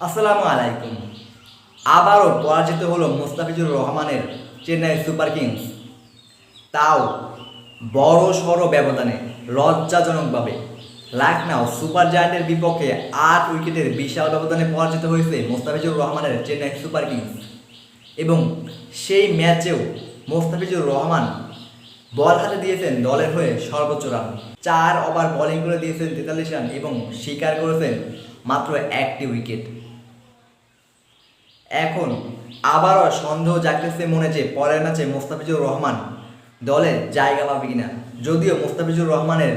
আসসালামু আলাইকুম। আবারও পরাজিত হলো মোস্তাফিজুর রহমানের চেন্নাই সুপার কিংস। তাও বড় সড় ব্যবধানে, লজ্জাজনকভাবে। লাখনাও সুপার জায়ান্টের বিপক্ষে আট উইকেটের বিশাল ব্যবধানে পরাজিত হয়েছে মোস্তাফিজুর রহমানের চেন্নাই সুপার কিংস। এবং সেই ম্যাচেও মোস্তাফিজুর রহমান বল হাতে দিয়েছেন দলের হয়ে সর্বোচ্চ রান। চার ওভার বোলিং করে দিয়েছেন তেতাল্লিশ রান এবং স্বীকার করেছেন মাত্র একটি উইকেট এখন আবারও সন্দেহ জাগতেছে মনে যে পরের ম্যাচে মোস্তাফিজুর রহমান দলে জায়গা পাবে কিনা। যদিও মোস্তাফিজুর রহমানের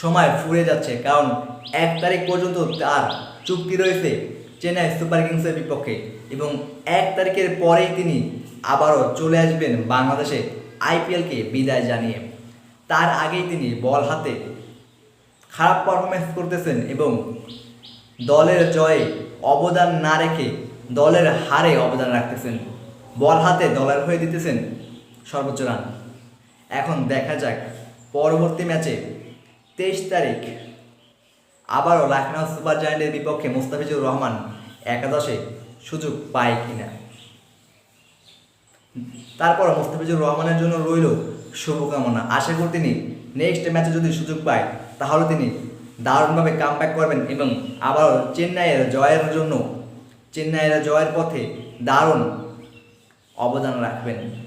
সময় ফুরে যাচ্ছে, কারণ এক তারিখ পর্যন্ত তার চুক্তি রয়েছে চেন্নাই সুপার কিংসের বিপক্ষে এবং এক তারিখের পরেই তিনি আবারও চলে আসবেন বাংলাদেশে। আইপিএলকে বিদায় জানিয়ে তার আগেই তিনি বল হাতে খারাপ পারফরমেন্স করতেছেন এবং দলের জয়ে অবদান না রেখে দলের হারে অবদান রাখতেছেন। বল হাতে দলের হয়ে দিতেছেন সর্বোচ্চ রান। এখন দেখা যাক পরবর্তী ম্যাচে তেইশ তারিখ আবারও লখনৌ সুপার জায়ান্টের বিপক্ষে মুস্তাফিজুর রহমান একাদশে সুযোগ পায় কিনা। তারপর মুস্তাফিজুর রহমানের জন্য রইল শুভকামনা। আশা করি তিনি নেক্সট ম্যাচে যদি সুযোগ পায়, তাহলে তিনি দারুণভাবে কাম করবেন এবং আবারও চেন্নাইয়ের জয়ের জন্য, চেন্নাইয়ের জয়ের পথে দারুণ অবদান রাখবেন।